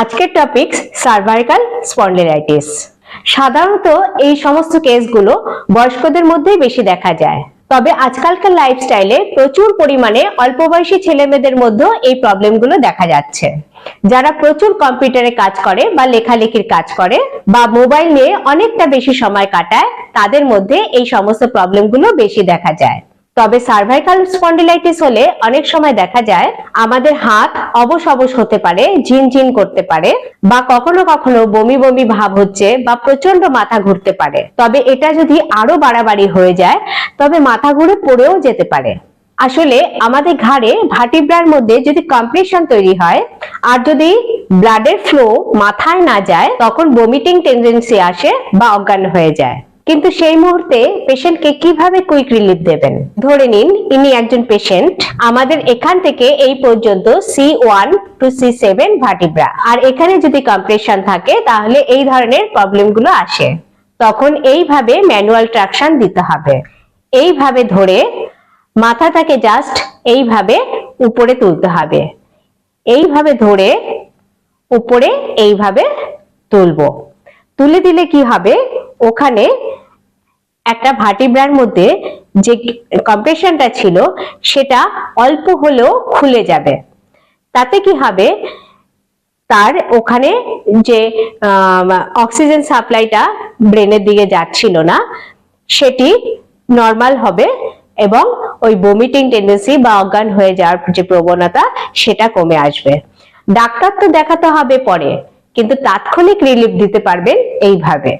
আজকের topic cervical spondylitis সাধারণত এই সমস্ত কেসগুলো বয়স্কদের মধ্যেই বেশি দেখা যায়। তবে আজকালকার লাইফস্টাইলে প্রচুর পরিমাণে অল্প বয়সী ছেলেমেয়েদের মধ্যেও এই প্রবলেমগুলো দেখা যাচ্ছে। যারা প্রচুর কম্পিউটারে কাজ করে বা লেখালেখির কাজ করে বা মোবাইল নিয়ে অনেকটা বেশি সময় কাটায়, তাদের মধ্যে এই সমস্ত প্রবলেমগুলো বেশি দেখা যায়। তবে সার্ভাইকাল স্পন্ডিলাইটিস হলে অনেক সময় দেখা যায় আমাদের হাত অবশ অবশ হতে পারে ঝিনঝিন করতে পারে বা কখনো কখনো বমি বমি ভাব হচ্ছে বা প্রচণ্ড মাথা ঘুরতে পারে। তবে এটা যদি আরও বাড়াবাড়ি হয়ে যায়, তবে মাথা ঘুরে পড়েও যেতে পারে। আসলে আমাদের ঘাড়ে ভার্টিব্রার মধ্যে যদি কম্প্রেশন তৈরি হয় আর যদি ব্লাডের ফ্লো মাথায় না যায়, তখন বমিটিং টেন্ডেন্সি আসে বা অজ্ঞান হয়ে যায়। কিন্তু সেই মুহূর্তে পেশেন্টকে কীভাবে কুইক রিলিফ দেবেন? ধরে নিন, ইনি একজন পেশেন্ট, আমাদের এখান থেকে এই পর্যন্ত C one two C seven vertebra আর এখানে যদি কম্প্রেশন থাকে, তাহলে এই ধরনের প্রবলেমগুলো আসে। তখন এইভাবে ম্যানুয়াল ট্রাকশন দিতে হবে। এইভাবে ধরে মাথাটাকে জাস্ট এইভাবে উপরে তুলতে হবে। এইভাবে ধরে উপরে এইভাবে তুলবো। তুলে দিলে কি হবে? ওখানে একটা ভাটিব্রার মধ্যে যে কম্প্রেশনটা ছিল, সেটা অল্প হলেও খুলে যাবে। তাতে কি হবে? তার ওখানে যে অক্সিজেন সাপ্লাইটা ব্রেনের দিকে যাচ্ছিল না, সেটি নর্মাল হবে এবং ওই বমিটিং টেন্ডেন্সি বা অজ্ঞান হয়ে যাওয়ার যে প্রবণতা, সেটা কমে আসবে। ডাক্তার তো দেখাতে হবে পরে, কিন্তু তাৎক্ষণিক রিলিফ দিতে পারবেন এইভাবে।